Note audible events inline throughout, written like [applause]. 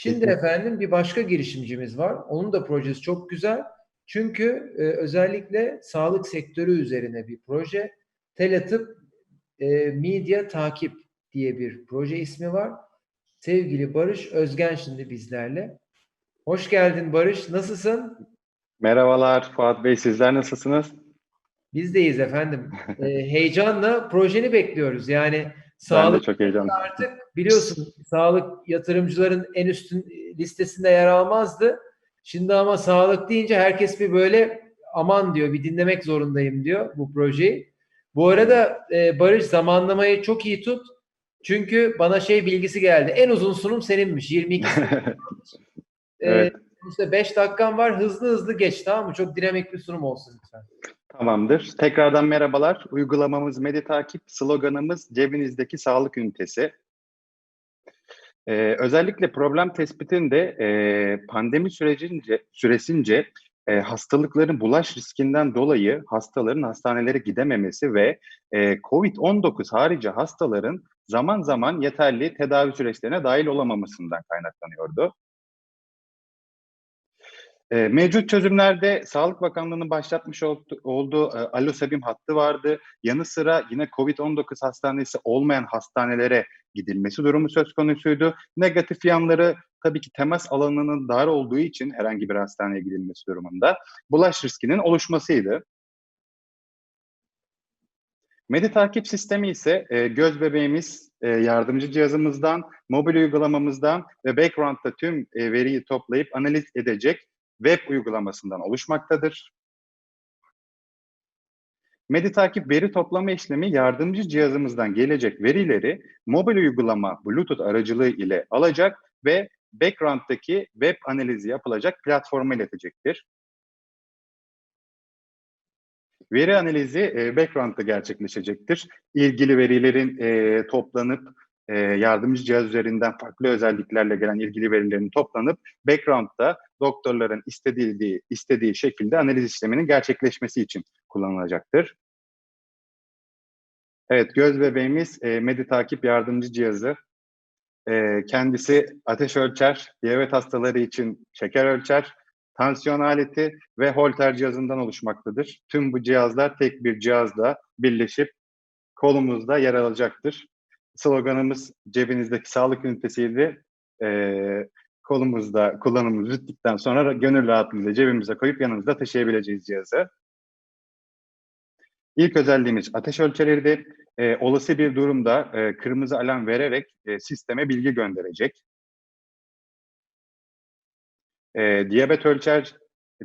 Şimdi Peki. efendim bir başka girişimcimiz var. Onun da projesi çok güzel. Çünkü e, özellikle sağlık sektörü üzerine bir proje. Teletıp e, Medya Takip diye bir proje ismi var. Sevgili Barış Özgen şimdi bizlerle. Hoş geldin Barış. Nasılsın? Merhabalar Fuat Bey, sizler nasılsınız? Bizdeyiz efendim. E, heyecanla projeni bekliyoruz. Yani sağlık çok heyecanlıyım. artık biliyorsun sağlık yatırımcıların en üstün listesinde yer almazdı. Şimdi ama sağlık deyince herkes bir böyle aman diyor bir dinlemek zorundayım diyor bu projeyi. Bu arada e, Barış zamanlamayı çok iyi tut. Çünkü bana şey bilgisi geldi. En uzun sunum seninmiş. 22 sunum. [laughs] Evet. E, işte 5 dakikan var. Hızlı hızlı geç tamam mı? Çok dinamik bir sunum olsun lütfen. Tamamdır. Tekrardan merhabalar. Uygulamamız Medi Takip, sloganımız cebinizdeki sağlık ünitesi. Ee, özellikle problem tespitinde e, pandemi sürecince, süresince e, hastalıkların bulaş riskinden dolayı hastaların hastanelere gidememesi ve e, COVID-19 harici hastaların zaman zaman yeterli tedavi süreçlerine dahil olamamasından kaynaklanıyordu. E, mevcut çözümlerde Sağlık Bakanlığı'nın başlatmış oldu- olduğu e, hattı vardı. Yanı sıra yine COVID-19 hastanesi olmayan hastanelere gidilmesi durumu söz konusuydu. Negatif yanları tabii ki temas alanının dar olduğu için herhangi bir hastaneye gidilmesi durumunda bulaş riskinin oluşmasıydı. Medi takip sistemi ise e, göz bebeğimiz e, yardımcı cihazımızdan, mobil uygulamamızdan ve background'da tüm veriyi toplayıp analiz edecek web uygulamasından oluşmaktadır. Medi takip veri toplama işlemi yardımcı cihazımızdan gelecek verileri mobil uygulama Bluetooth aracılığı ile alacak ve background'daki web analizi yapılacak platforma iletecektir. Veri analizi e, background'da gerçekleşecektir. İlgili verilerin e, toplanıp e, yardımcı cihaz üzerinden farklı özelliklerle gelen ilgili verilerin toplanıp background'da doktorların istediği istediği şekilde analiz işleminin gerçekleşmesi için kullanılacaktır. Evet, göz bebeğimiz e, Medi takip yardımcı cihazı. E, kendisi ateş ölçer, diyabet hastaları için şeker ölçer, tansiyon aleti ve holter cihazından oluşmaktadır. Tüm bu cihazlar tek bir cihazla birleşip kolumuzda yer alacaktır. Sloganımız cebinizdeki sağlık ünitesiydi. E, kolumuzda kullanımımızı bittikten sonra gönül rahatlığıyla cebimize koyup yanımızda taşıyabileceğiz cihazı. İlk özelliğimiz ateş ölçeriydi. E, olası bir durumda e, kırmızı alarm vererek e, sisteme bilgi gönderecek. E, diyabet ölçer,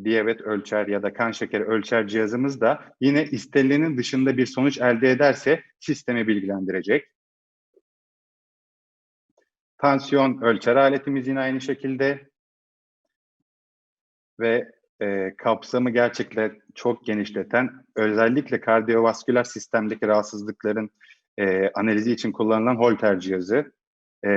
diyabet ölçer ya da kan şekeri ölçer cihazımız da yine istenilenin dışında bir sonuç elde ederse sistemi bilgilendirecek. Tansiyon ölçer aletimiz yine aynı şekilde ve e, kapsamı gerçekten çok genişleten, özellikle kardiyovasküler sistemdeki rahatsızlıkların e, analizi için kullanılan Holter cihazı e,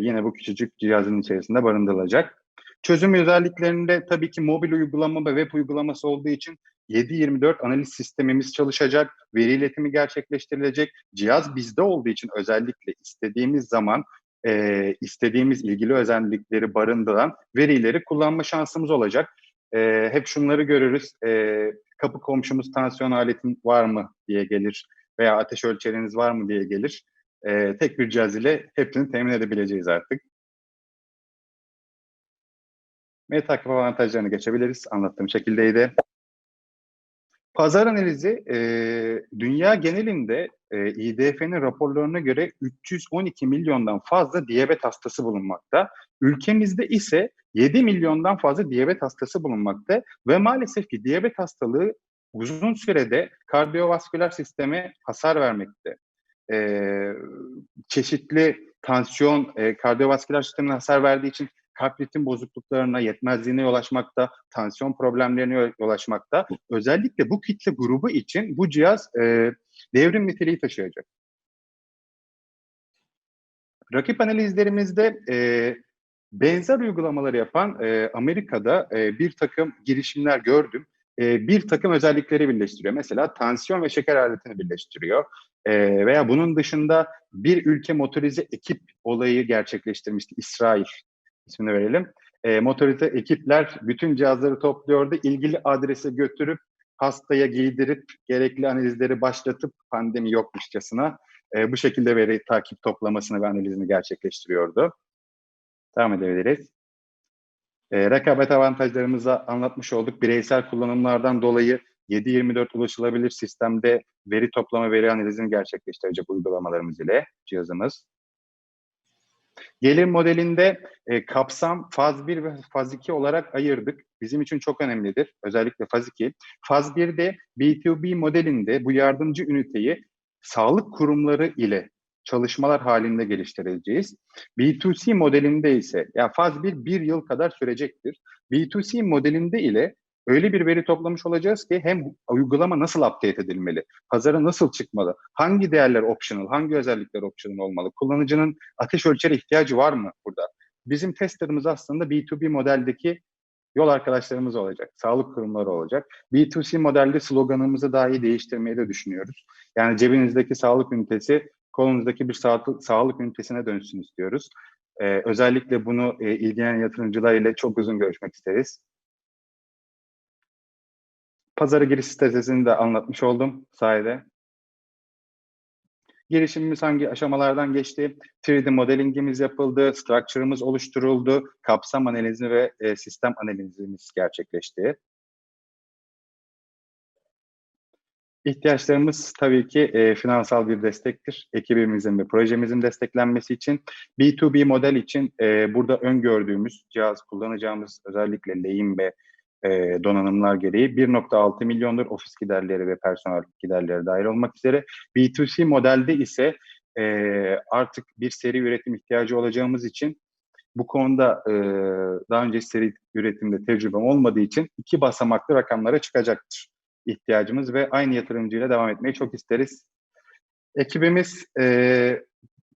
yine bu küçücük cihazın içerisinde barındırılacak. Çözüm özelliklerinde tabii ki mobil uygulama ve web uygulaması olduğu için 7-24 analiz sistemimiz çalışacak, veri iletimi gerçekleştirilecek. Cihaz bizde olduğu için özellikle istediğimiz zaman e, istediğimiz ilgili özellikleri barındıran verileri kullanma şansımız olacak. E, hep şunları görürüz. E, kapı komşumuz tansiyon aletin var mı diye gelir veya ateş ölçeriniz var mı diye gelir. E, tek bir cihaz ile hepsini temin edebileceğiz artık. Meta takip avantajlarını geçebiliriz. Anlattığım şekildeydi. Pazar analizi e, dünya genelinde e, İDF'nin raporlarına göre 312 milyondan fazla diyabet hastası bulunmakta. Ülkemizde ise 7 milyondan fazla diyabet hastası bulunmakta ve maalesef ki diyabet hastalığı uzun sürede kardiyovasküler sisteme hasar vermekte. E, çeşitli tansiyon, e, kardiyovasküler sistemine hasar verdiği için kalp ritim bozukluklarına, yetmezliğine yol açmakta, tansiyon problemlerine yol açmakta. Özellikle bu kitle grubu için bu cihaz e, devrim niteliği taşıyacak. Rakip analizlerimizde e, benzer uygulamaları yapan e, Amerika'da e, bir takım girişimler gördüm. E, bir takım özellikleri birleştiriyor. Mesela tansiyon ve şeker aletini birleştiriyor. E, veya bunun dışında bir ülke motorize ekip olayı gerçekleştirmişti İsrail ismini verelim. E, motorize ekipler bütün cihazları topluyordu. ilgili adrese götürüp hastaya giydirip gerekli analizleri başlatıp pandemi yokmuşçasına e, bu şekilde veri takip toplamasını ve analizini gerçekleştiriyordu. Devam edebiliriz. E, rekabet avantajlarımızı anlatmış olduk. Bireysel kullanımlardan dolayı 7-24 ulaşılabilir sistemde veri toplama, veri analizini gerçekleştirecek uygulamalarımız ile cihazımız. Gelir modelinde e, kapsam faz 1 ve faz 2 olarak ayırdık. Bizim için çok önemlidir. Özellikle faz 2. Faz 1'de B2B modelinde bu yardımcı üniteyi sağlık kurumları ile çalışmalar halinde geliştireceğiz. B2C modelinde ise ya faz 1 bir yıl kadar sürecektir. B2C modelinde ile öyle bir veri toplamış olacağız ki hem uygulama nasıl update edilmeli, pazara nasıl çıkmalı, hangi değerler optional, hangi özellikler optional olmalı, kullanıcının ateş ölçeri ihtiyacı var mı burada? Bizim testerımız aslında B2B modeldeki yol arkadaşlarımız olacak, sağlık kurumları olacak. B2C modelde sloganımızı dahi değiştirmeyi de düşünüyoruz. Yani cebinizdeki sağlık ünitesi kolunuzdaki bir sağlık, sağlık ünitesine dönsün istiyoruz. Ee, özellikle bunu e, ilgilenen yatırımcılar ile çok uzun görüşmek isteriz. Pazara giriş stratejisini de anlatmış oldum sayede. Girişimimiz hangi aşamalardan geçti? 3D modelingimiz yapıldı, structure'ımız oluşturuldu, kapsam analizi ve e, sistem analizimiz gerçekleşti. İhtiyaçlarımız tabii ki e, finansal bir destektir. Ekibimizin ve projemizin desteklenmesi için. B2B model için e, burada öngördüğümüz cihaz kullanacağımız özellikle lehim ve e, donanımlar gereği 1.6 milyondur ofis giderleri ve personel giderleri dahil olmak üzere. B2C modelde ise e, artık bir seri üretim ihtiyacı olacağımız için bu konuda e, daha önce seri üretimde tecrübem olmadığı için iki basamaklı rakamlara çıkacaktır ihtiyacımız ve aynı yatırımcıyla devam etmeyi çok isteriz. Ekibimiz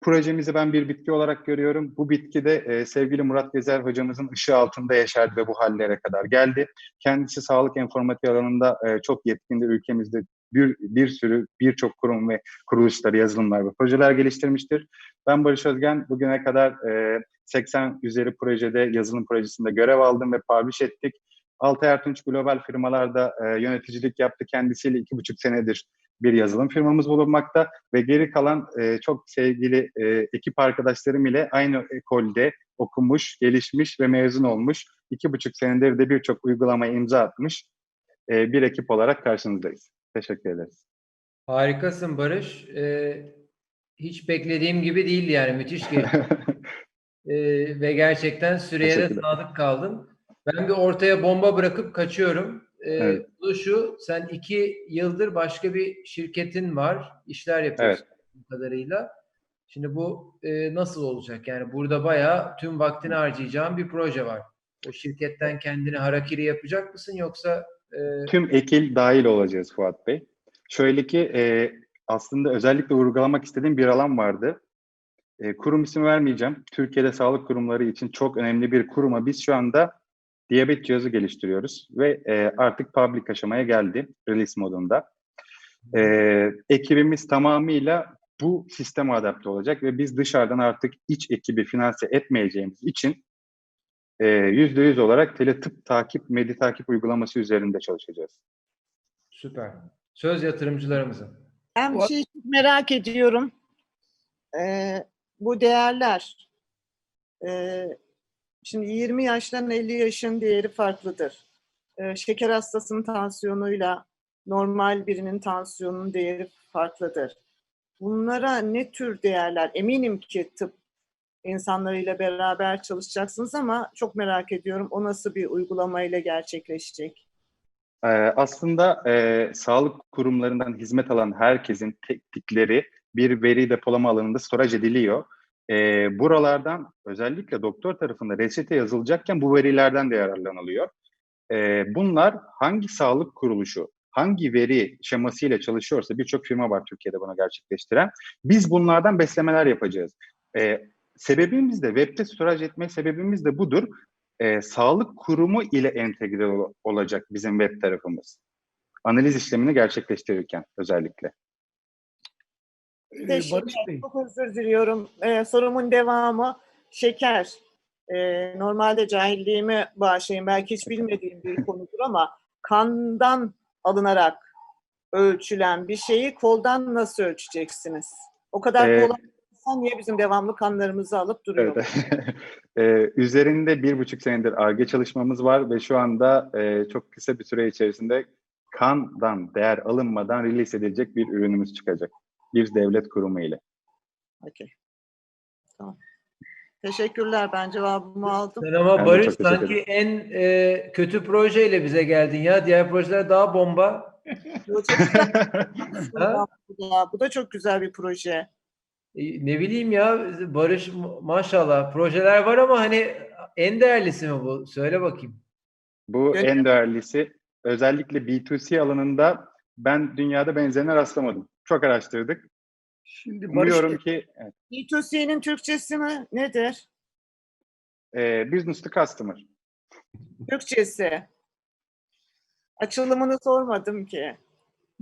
projemizi ben bir bitki olarak görüyorum. Bu bitki de e, sevgili Murat Gezer hocamızın ışığı altında yaşardı ve bu hallere kadar geldi. Kendisi sağlık informatiği alanında e, çok yetkindir. Ülkemizde bir, bir sürü birçok kurum ve kuruluşlar, yazılımlar ve projeler geliştirmiştir. Ben Barış Özgen bugüne kadar e, 80 üzeri projede, yazılım projesinde görev aldım ve publish ettik. Altay Ertunç global firmalarda e, yöneticilik yaptı. Kendisiyle iki buçuk senedir bir yazılım firmamız bulunmakta ve geri kalan e, çok sevgili e, ekip arkadaşlarım ile aynı ekolde okumuş, gelişmiş ve mezun olmuş. iki buçuk senedir de birçok uygulamaya imza atmış e, bir ekip olarak karşınızdayız. Teşekkür ederiz. Harikasın Barış. Ee, hiç beklediğim gibi değildi yani müthiş geçti. Ee, [laughs] ve gerçekten süreye de sadık kaldın. Ben bir ortaya bomba bırakıp kaçıyorum. Ee, Evet. Bu şu, sen iki yıldır başka bir şirketin var, işler yapıyorsun bu kadarıyla. Şimdi bu e, nasıl olacak? Yani burada bayağı tüm vaktini harcayacağın bir proje var. O şirketten kendini harakiri yapacak mısın yoksa e, Tüm ekil dahil olacağız Fuat Bey. Şöyle ki e, aslında özellikle vurgulamak istediğim bir alan vardı. E, kurum ismi vermeyeceğim. Türkiye'de sağlık kurumları için çok önemli bir kuruma biz şu anda diyabet cihazı geliştiriyoruz ve e, artık public aşamaya geldi release modunda. E, ekibimiz tamamıyla bu sisteme adapte olacak ve biz dışarıdan artık iç ekibi finanse etmeyeceğimiz için e, %100 olarak tele tıp takip, medi takip uygulaması üzerinde çalışacağız. süper. Söz yatırımcılarımıza. Ben bir şey merak ediyorum. Ee, bu değerler. Ee, şimdi 20 yaştan 50 yaşın değeri farklıdır. Ee, şeker hastasının tansiyonuyla normal birinin tansiyonunun değeri farklıdır. Bunlara ne tür değerler? Eminim ki tıp insanlarıyla beraber çalışacaksınız ama çok merak ediyorum o nasıl bir uygulamayla gerçekleşecek? Ee, aslında e, sağlık kurumlarından hizmet alan herkesin teknikleri bir veri depolama alanında storage ediliyor. Ee, buralardan özellikle doktor tarafında reçete yazılacakken bu verilerden de yararlanılıyor. Ee, bunlar hangi sağlık kuruluşu, hangi veri şemasıyla çalışıyorsa birçok firma var Türkiye'de bunu gerçekleştiren. Biz bunlardan beslemeler yapacağız. Ee, sebebimiz de webde storage etme sebebimiz de budur e, sağlık kurumu ile entegre ol- olacak bizim web tarafımız. Analiz işlemini gerçekleştirirken özellikle. Ee, Barış Bey. çok özür diliyorum. Ee, sorumun devamı şeker. Ee, normalde cahilliğimi bağışlayın belki hiç bilmediğim bir konudur ama kandan alınarak ölçülen bir şeyi koldan nasıl ölçeceksiniz? O kadar Ee, kolay niye bizim devamlı kanlarımızı alıp duruyor? Evet. [laughs] Ee, üzerinde bir buçuk senedir ARGE çalışmamız var ve şu anda e, çok kısa bir süre içerisinde kandan değer alınmadan release edilecek bir ürünümüz çıkacak. Bir devlet kurumu ile. Okey. Tamam. Teşekkürler. Ben cevabımı aldım. Sen ama Ben Barış sanki en e, kötü projeyle bize geldin ya. Diğer projeler daha bomba. [laughs] Bu da- çok güzel bir proje. E, ne bileyim ya Barış ma- maşallah projeler var ama hani en değerlisi mi bu? Söyle bakayım. Bu en değerlisi. Özellikle B2C alanında ben dünyada benzerine rastlamadım. Çok araştırdık. Şimdi Barış Umuyorum ki evet, B2C'nin Türkçesi mi? Nedir? e, business to customer. Türkçesi. Açılımını sormadım ki.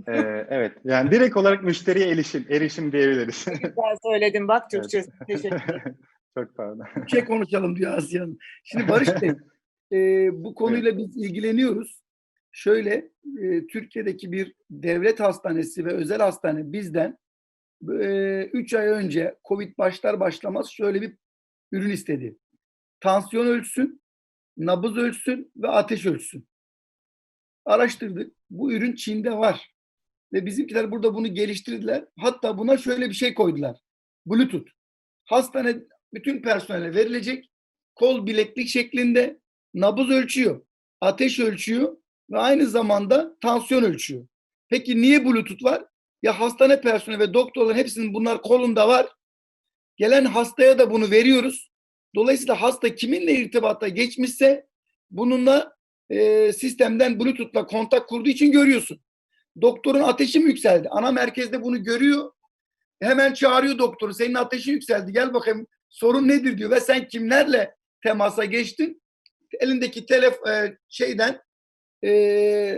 E, evet. Yani direkt olarak müşteriye erişim, erişim diyebiliriz. Güzel söyledim bak Türkçesi. Teşekkür ederim. [laughs] Çok pardon. bir şey konuşalım diyor Asya Hanım. Şimdi Barış Bey, [laughs] e, bu konuyla biz ilgileniyoruz. Şöyle, e, Türkiye'deki bir devlet hastanesi ve özel hastane bizden 3 ay önce Covid başlar başlamaz şöyle bir ürün istedi. Tansiyon ölçsün, nabız ölçsün ve ateş ölçsün. Araştırdık. Bu ürün Çin'de var. Ve bizimkiler burada bunu geliştirdiler. Hatta buna şöyle bir şey koydular. Bluetooth. Hastane bütün personele verilecek kol bileklik şeklinde nabız ölçüyor, ateş ölçüyor ve aynı zamanda tansiyon ölçüyor. Peki niye Bluetooth var? Ya hastane personeli ve doktorların hepsinin bunlar kolunda var. Gelen hastaya da bunu veriyoruz. Dolayısıyla hasta kiminle irtibata geçmişse bununla e, sistemden Bluetooth'la kontak kurduğu için görüyorsun. Doktorun ateşi mi yükseldi? Ana merkezde bunu görüyor. Hemen çağırıyor doktoru. Senin ateşin yükseldi. Gel bakayım sorun nedir diyor ve sen kimlerle temasa geçtin? Elindeki telef e, şeyden e,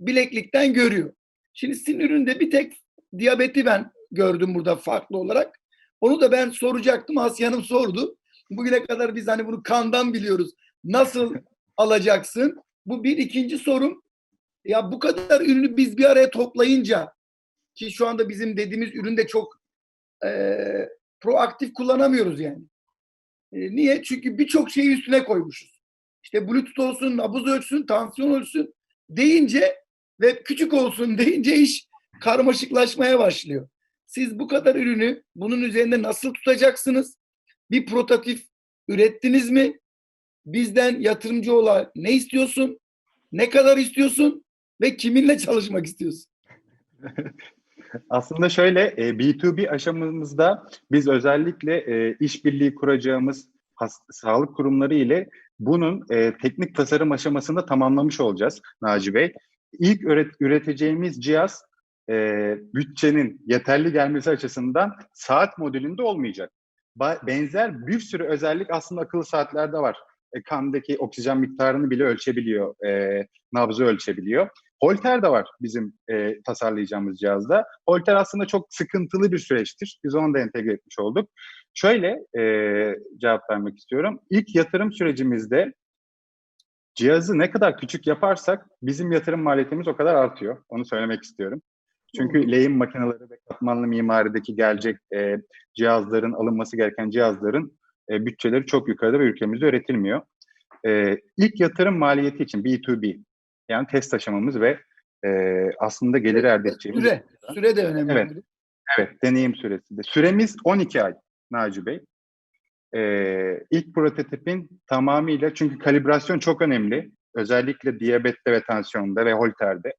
bileklikten görüyor. Şimdi sizin üründe bir tek diyabeti ben gördüm burada farklı olarak. Onu da ben soracaktım. Asya Hanım sordu. Bugüne kadar biz hani bunu kandan biliyoruz. Nasıl [laughs] alacaksın? Bu bir. ikinci sorum. Ya bu kadar ürünü biz bir araya toplayınca ki şu anda bizim dediğimiz ürün de çok e, proaktif kullanamıyoruz yani. E, niye? Çünkü birçok şeyi üstüne koymuşuz. İşte Bluetooth olsun, nabız ölçsün, tansiyon ölçsün deyince ve küçük olsun [laughs] deyince iş karmaşıklaşmaya başlıyor. Siz bu kadar ürünü bunun üzerinde nasıl tutacaksınız? Bir prototip ürettiniz mi? Bizden yatırımcı olan ne istiyorsun? Ne kadar istiyorsun? Ve kiminle çalışmak istiyorsun? [laughs] Aslında şöyle e, B2B aşamamızda biz özellikle e, işbirliği kuracağımız sağlık kurumları ile bunun e, teknik tasarım aşamasında tamamlamış olacağız Naci Bey. İlk üret- üreteceğimiz cihaz e, bütçenin yeterli gelmesi açısından saat modülünde olmayacak. Ba- benzer bir sürü özellik aslında akıllı saatlerde var. E, kandaki oksijen miktarını bile ölçebiliyor, e, nabzı ölçebiliyor. Holter de var bizim e, tasarlayacağımız cihazda. Holter aslında çok sıkıntılı bir süreçtir. Biz onu da entegre etmiş olduk. Şöyle e, cevap vermek istiyorum. İlk yatırım sürecimizde cihazı ne kadar küçük yaparsak bizim yatırım maliyetimiz o kadar artıyor. Onu söylemek istiyorum. Çünkü lehim makineleri ve katmanlı mimarideki gelecek e, cihazların, alınması gereken cihazların e, bütçeleri çok yukarıda ve ülkemizde üretilmiyor. E, ilk yatırım maliyeti için B2B yani test aşamamız ve e, aslında gelir elde edeceğimiz. Süre. Süre de önemli. Evet. Evet, deneyim süresi de. Süremiz 12 ay Naci Bey. Ee, ilk prototipin tamamıyla çünkü kalibrasyon çok önemli. Özellikle diyabette ve tansiyonda ve holterde.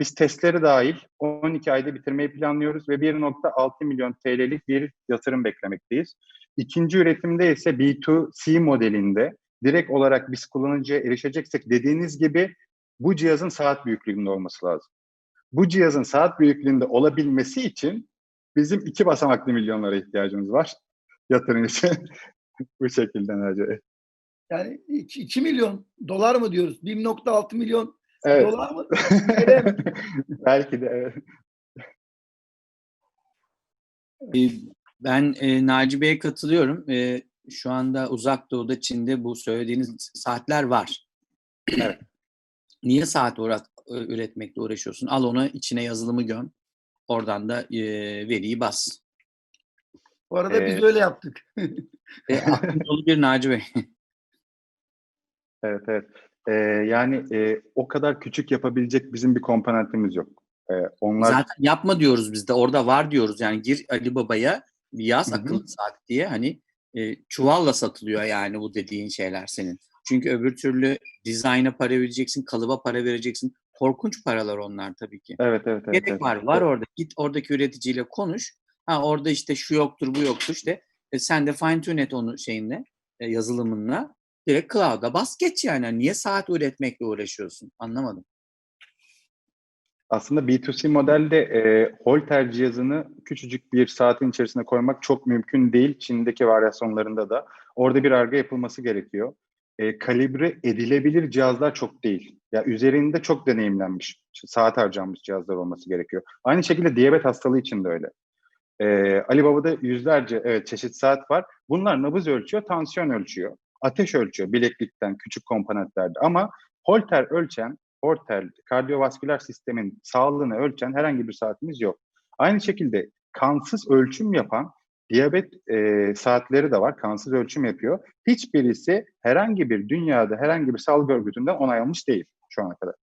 Biz testleri dahil 12 ayda bitirmeyi planlıyoruz ve 1.6 milyon TL'lik bir yatırım beklemekteyiz. İkinci üretimde ise B2C modelinde direkt olarak biz kullanıcıya erişeceksek dediğiniz gibi bu cihazın saat büyüklüğünde olması lazım. Bu cihazın saat büyüklüğünde olabilmesi için bizim iki basamaklı milyonlara ihtiyacımız var yatırım için. [laughs] bu şekilde Naci. Yani 2 milyon dolar mı diyoruz? 1.6 milyon Evet. dolar mı? [laughs] Belki de evet. Ee, Ben e, Naci Bey'e katılıyorum. E, şu anda uzak doğuda Çin'de bu söylediğiniz saatler var. Evet. Niye saat uğra- üretmekle uğraşıyorsun? Al onu içine yazılımı göm. Oradan da e, veriyi bas. Bu arada biz Evet. öyle yaptık. [laughs] E, dolu bir Naci Bey. [laughs] Evet, evet. Ee, yani e, o kadar küçük yapabilecek bizim bir komponentimiz yok. Ee, onlar Zaten yapma diyoruz biz de. Orada var diyoruz. Yani gir Ali Baba'ya bir yaz akıllı saat diye hani e, çuvalla satılıyor yani bu dediğin şeyler senin. Çünkü öbür türlü dizayna para vereceksin, kalıba para vereceksin. Korkunç paralar onlar tabii ki. evet, evet, evet. Gerek evet. var. Var orada. Git oradaki üreticiyle konuş. Ha orada işte şu yoktur, bu yoktur işte. E, sen de fine tune et onu şeyinle, e, yazılımınla. Direkt cloud'a bas geç yani. Hani Niye saat üretmekle uğraşıyorsun? Anlamadım. Aslında B2C modelde e, Holter cihazını küçücük bir saatin içerisine koymak çok mümkün değil. Çin'deki varyasyonlarında da. Orada bir arge yapılması gerekiyor. E, kalibre edilebilir cihazlar çok değil. Ya üzerinde çok deneyimlenmiş, saat harcanmış cihazlar olması gerekiyor. Aynı şekilde diyabet hastalığı için de öyle. E, Ali Baba'da yüzlerce evet, çeşit saat var. Bunlar nabız ölçüyor, tansiyon ölçüyor, ateş ölçüyor bileklikten, küçük komponentlerde. Ama Holter ölçen Holter, kardiyovasküler sistemin sağlığını ölçen herhangi bir saatimiz yok. Aynı şekilde kansız ölçüm yapan diyabet e, saatleri de var. Kansız ölçüm yapıyor. Hiçbirisi herhangi bir dünyada herhangi bir sağlık örgütünden onay almış değil şu ana kadar.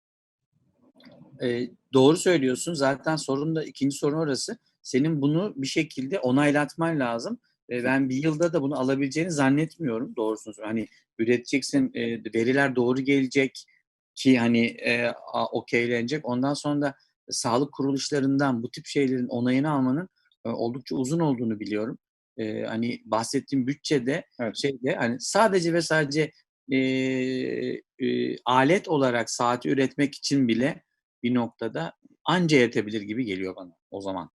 E, doğru söylüyorsun. Zaten sorun da ikinci sorun orası. Senin bunu bir şekilde onaylatman lazım. E, ben bir yılda da bunu alabileceğini zannetmiyorum. Doğrusunu. Hani üreteceksin, e, veriler doğru gelecek ki hani e, okeylenecek. Ondan sonra da sağlık kuruluşlarından bu tip şeylerin onayını almanın e, oldukça uzun olduğunu biliyorum. E, hani bahsettiğim bütçede Evet. şeyde hani sadece ve sadece e, e, alet olarak saati üretmek için bile bir noktada anca yetebilir gibi geliyor bana o zaman.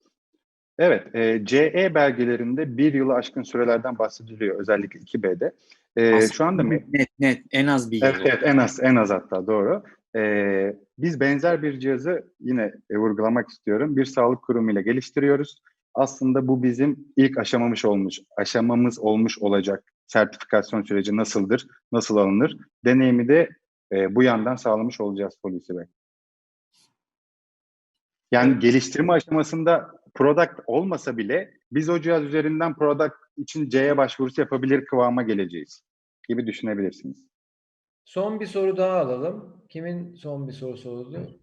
Evet, e, CE belgelerinde bir yılı aşkın sürelerden bahsediliyor özellikle 2B'de. E, Aslında şu anda me- net net en az bir yıl. Evet, evet en az en az hatta doğru. Ee, biz benzer bir cihazı yine e, vurgulamak istiyorum. Bir sağlık kurumu ile geliştiriyoruz. Aslında bu bizim ilk aşamamız olmuş, aşamamız olmuş olacak. Sertifikasyon süreci nasıldır, nasıl alınır? Deneyimi de e, bu yandan sağlamış olacağız polisi bey. Yani geliştirme aşamasında product olmasa bile biz o cihaz üzerinden product için C'ye başvurusu yapabilir kıvama geleceğiz gibi düşünebilirsiniz. Son bir soru daha alalım. Kimin son bir sorusu oldu?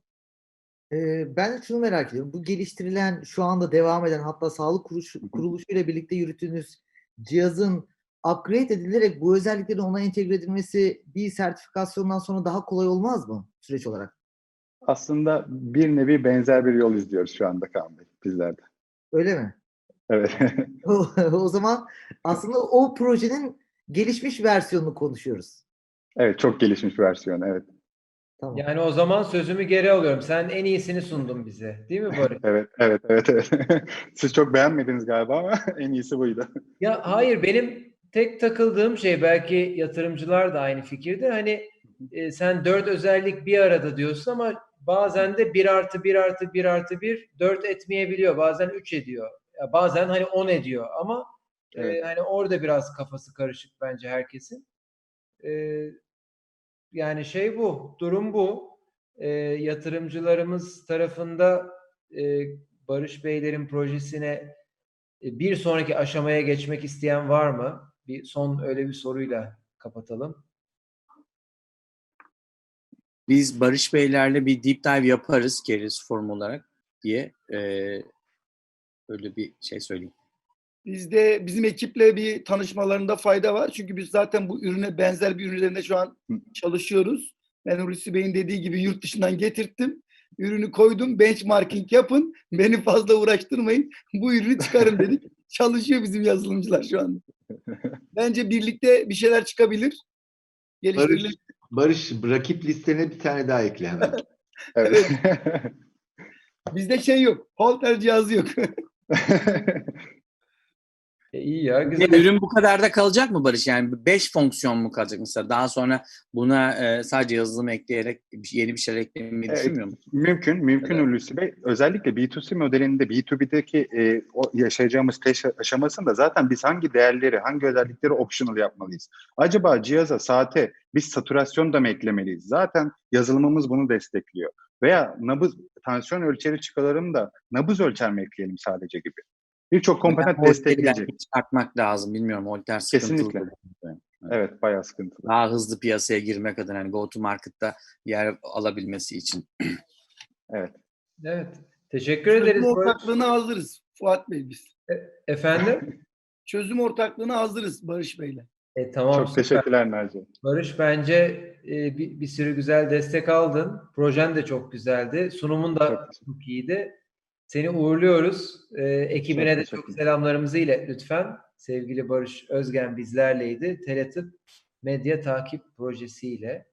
Ee, ben şunu merak ediyorum. Bu geliştirilen, şu anda devam eden hatta sağlık kuruluş, kuruluşuyla birlikte yürüttüğünüz cihazın upgrade edilerek bu özelliklerin ona entegre edilmesi bir sertifikasyondan sonra daha kolay olmaz mı süreç olarak? Aslında bir nevi benzer bir yol izliyoruz şu anda Kaan Bey, bizler de. Öyle mi? Evet. [laughs] O, o zaman aslında o projenin gelişmiş versiyonunu konuşuyoruz. evet, çok gelişmiş versiyon, evet. Tamam. Yani o zaman sözümü geri alıyorum. Sen en iyisini sundun bize. Değil mi Barış? [laughs] Evet, evet, evet, evet. [laughs] Siz çok beğenmediniz galiba ama [laughs] en iyisi buydu. Ya hayır benim tek takıldığım şey belki yatırımcılar da aynı fikirde. Hani e, sen dört özellik bir arada diyorsun ama bazen de bir artı bir artı bir artı bir dört etmeyebiliyor. Bazen üç ediyor. Ya bazen hani on ediyor ama e, Evet. hani orada biraz kafası karışık bence herkesin. E, yani şey bu, durum bu. E, yatırımcılarımız tarafında e, Barış Beylerin projesine e, bir sonraki aşamaya geçmek isteyen var mı? Bir son öyle bir soruyla kapatalım. Biz Barış Beylerle bir deep dive yaparız Keris Forum olarak diye e, öyle bir şey söyleyeyim. Bizde bizim ekiple bir tanışmalarında fayda var. Çünkü biz zaten bu ürüne benzer bir ürün üzerinde şu an çalışıyoruz. Ben Hulusi Bey'in dediği gibi yurt dışından getirttim. Ürünü koydum. Benchmarking yapın. Beni fazla uğraştırmayın. Bu ürünü çıkarın dedik. [laughs] Çalışıyor bizim yazılımcılar şu anda. Bence birlikte bir şeyler çıkabilir. Barış, Barış rakip listene bir tane daha ekle hemen. [laughs] Evet. Bizde şey yok. Holter cihazı yok. [laughs] E, iyi ya Bir güzel. ürün bu kadar da kalacak mı Barış? Yani 5 fonksiyon mu kalacak mesela? Daha sonra buna e, sadece yazılım ekleyerek bir- yeni bir şeyler eklemeyi Evet. düşünmüyor musun? Mümkün, mümkün Hulusi Bey. Özellikle B2C modelinde B2B'deki e, o yaşayacağımız test aşamasında zaten biz hangi değerleri, hangi özellikleri optional yapmalıyız? Acaba cihaza, saate biz saturasyon da mı eklemeliyiz? Zaten yazılımımız bunu destekliyor. Veya nabız, tansiyon ölçeri çıkaralım da nabız ölçer mi ekleyelim sadece gibi? Birçok komponent destekleyecek. çıkartmak lazım. Bilmiyorum. Holter sıkıntılı. Kesinlikle. Evet, bayağı sıkıntılı. Daha hızlı piyasaya girmek adına hani go to market'ta yer alabilmesi için. [clears throat] Evet. Teşekkür ederiz. Çözüm Barış. ortaklığına hazırız Fuat Bey biz. Efendim? [laughs] Çözüm ortaklığına hazırız Barış Bey'le. E, tamam. Çok süper. teşekkürler Naci. Barış bence e, bir, bir sürü güzel destek aldın. Projen de çok güzeldi. Sunumun da Çok çok iyiydi. Seni uğurluyoruz. E, ekibine Çok de çok selamlarımızı ilet lütfen. Sevgili Barış Özgen bizlerleydi. Teletıp Medya Takip Projesi'yle.